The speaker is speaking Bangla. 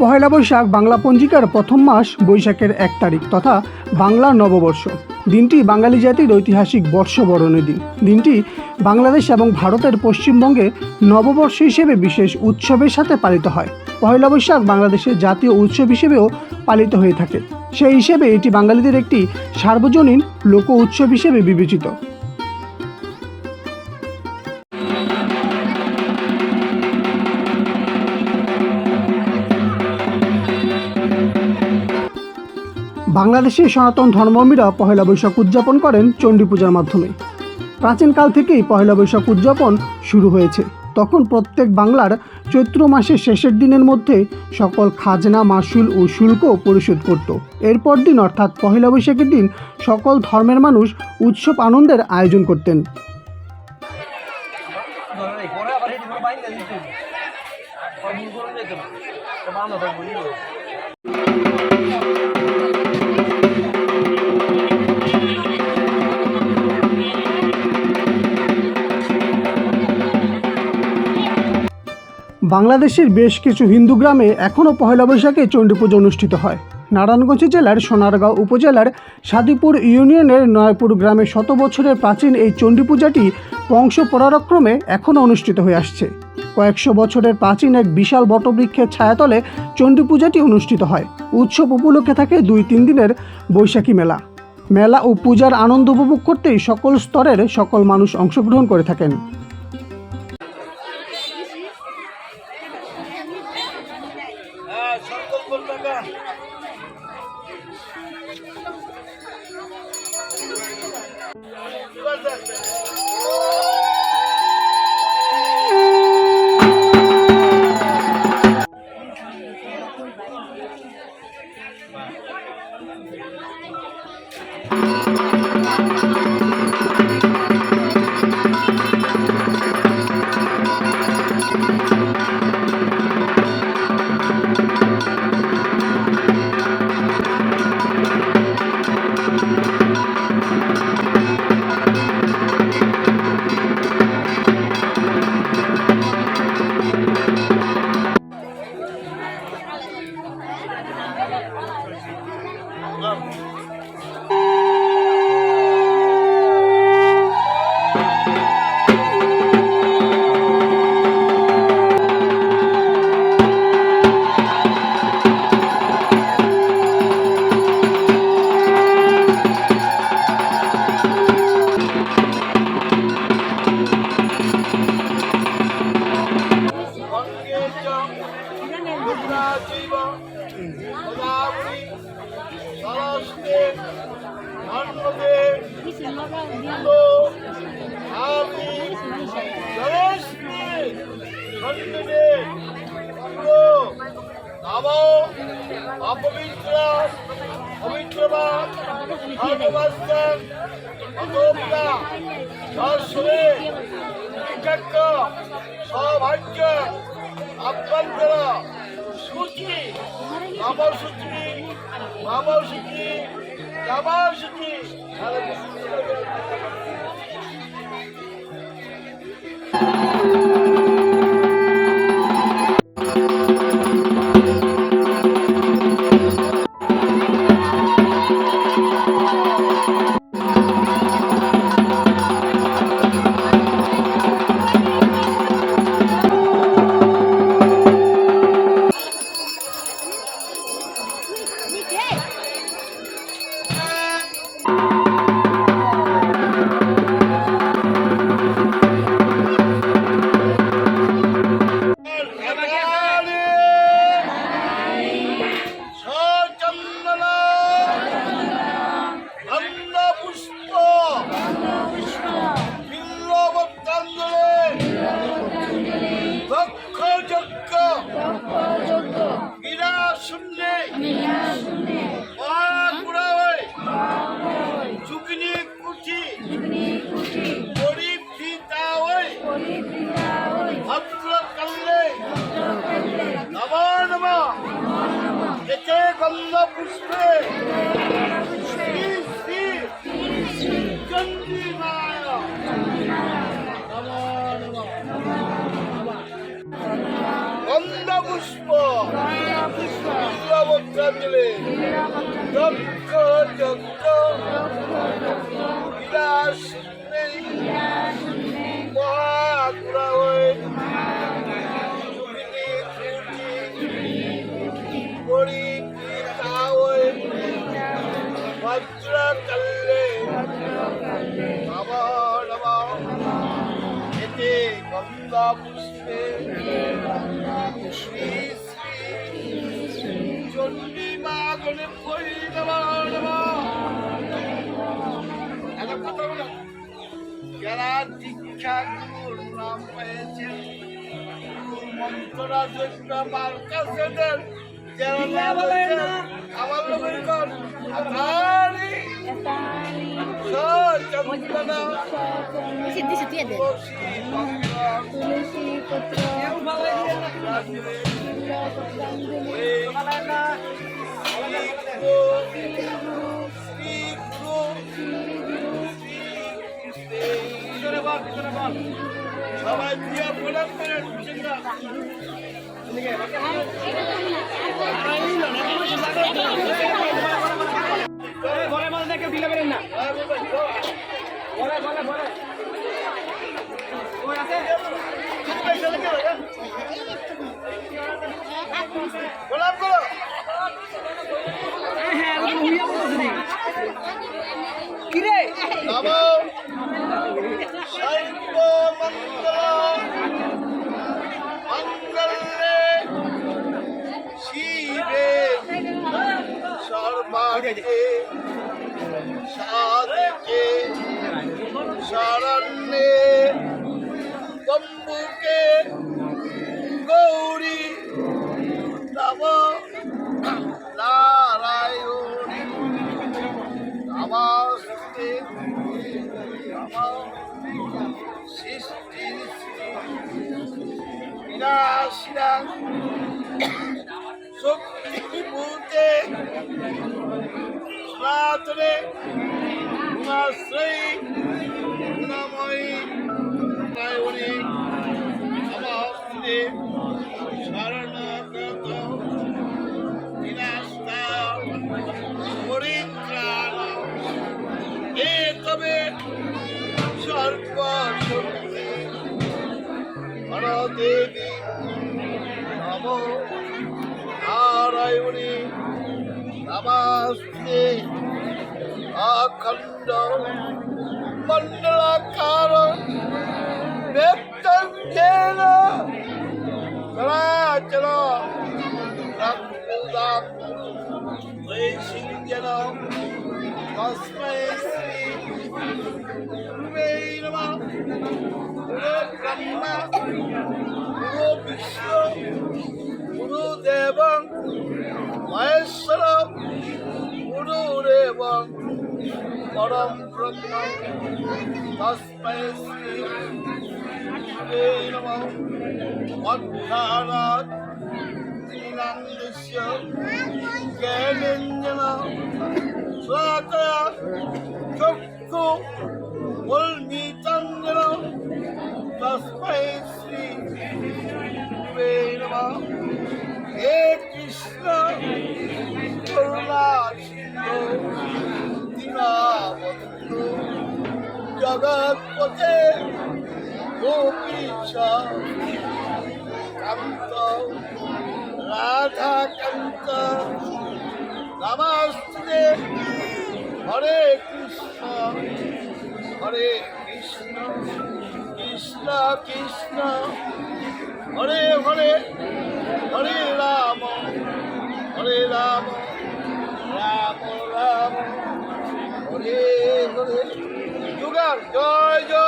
পহেলা বৈশাখ বাংলা পঞ্জিকার প্রথম মাস বৈশাখের এক তারিখ তথা বাংলা নববর্ষ। দিনটি বাঙালি জাতির ঐতিহাসিক বর্ষবরণের দিন। দিনটি বাংলাদেশ এবং ভারতের পশ্চিমবঙ্গে নববর্ষ হিসেবে বিশেষ উৎসবের সাথে পালিত হয়। পহেলা বৈশাখ বাংলাদেশের জাতীয় উৎসব হিসেবেও পালিত হয়ে থাকে। সেই হিসেবে এটি বাঙালিদের একটি সার্বজনীন লোক উৎসব হিসেবে বিবেচিত। বাংলাদেশের সনাতন ধর্মমীরা পহেলা বৈশাখ উদযাপন করেন চণ্ডী পূজার মাধ্যমে। প্রাচীনকাল থেকেই পহেলা বৈশাখ উদযাপন শুরু হয়েছে। তখন প্রত্যেক বাংলার চৈত্র মাসের শেষের দিনের মধ্যে সকল খাজনা, মাসুল ও শুল্ক পরিশোধ করত। এরপর দিন, অর্থাৎ পহেলা বৈশাখের দিন, সকল ধর্মের মানুষ উৎসব আনন্দের আয়োজন করতেন। বাংলাদেশের বেশ কিছু হিন্দু গ্রামে এখনও পহেলা বৈশাখে চণ্ডী পুজো অনুষ্ঠিত হয়। নারায়ণগঞ্জ জেলার সোনারগাঁও উপজেলার সাদিপুর ইউনিয়নের নয়পুর গ্রামে শত বছরের প্রাচীন এই চণ্ডী পূজাটি বংশ পরারক্রমে এখনও অনুষ্ঠিত হয়ে আসছে। কয়েকশো বছরের প্রাচীন এক বিশাল বটবৃক্ষের ছায়াতলে চণ্ডী পূজাটি অনুষ্ঠিত হয়। উৎসব উপলক্ষে থাকে দুই তিন দিনের বৈশাখী মেলা। মেলা ও পূজার আনন্দ উপভোগ করতেই সকল স্তরের সকল মানুষ অংশগ্রহণ করে থাকেন। সংকল্প টাকা অপবিত্র পবিত্রবা ভগবান অগোপলা সরস্বতী বিচক্ষ সৌভাগ্য আভ্যন্তর সূচি নবসূচি নবসূচি কন্যা পুষ্পে পুষ্প পুষ্পাবত্রাঞ্জলি যজ্ঞ যজ্ঞ বিরাশ পুষ্পে শ্রী শ্রী চণ্ডী মা গণে কথা বলো। যারা দীক্ষা গুরুর নাম পেয়েছে মন্ত্ররা যজ্ঞ মার কাছে দেন যারা না আমার লোকের সিদ্ধি সিদ্ধি দে তুলসী পত্র সবাই প্রণাম করেন বিশেষরা ঘরে কেউ দিলে পারেন না। ঘরে ঘরে ঘরে ওই আছে প্রণাম করো বিনাশিনা শক্তি ভূতে সনাতনে গুণাশ্রয়ী গুণময়ী নারায়ণী নমস্তে শরণাগত namaste. Akanda mandala kara vetam jena sala chala rakuda leshin jena অধ্যারাত দৃশ্য জ্ঞানেঞ্জন স্বাকয়া চক্ষু জগৎপতে গোপীশ কান্ত রাধা কান্ত নমস্তে হরে কৃষ্ণ। হরে কৃষ্ণ কৃষ্ণ কৃষ্ণ। হরে হরে হরে রাম। হরে রাম রাম রাম। হরে হরে। জয় জয়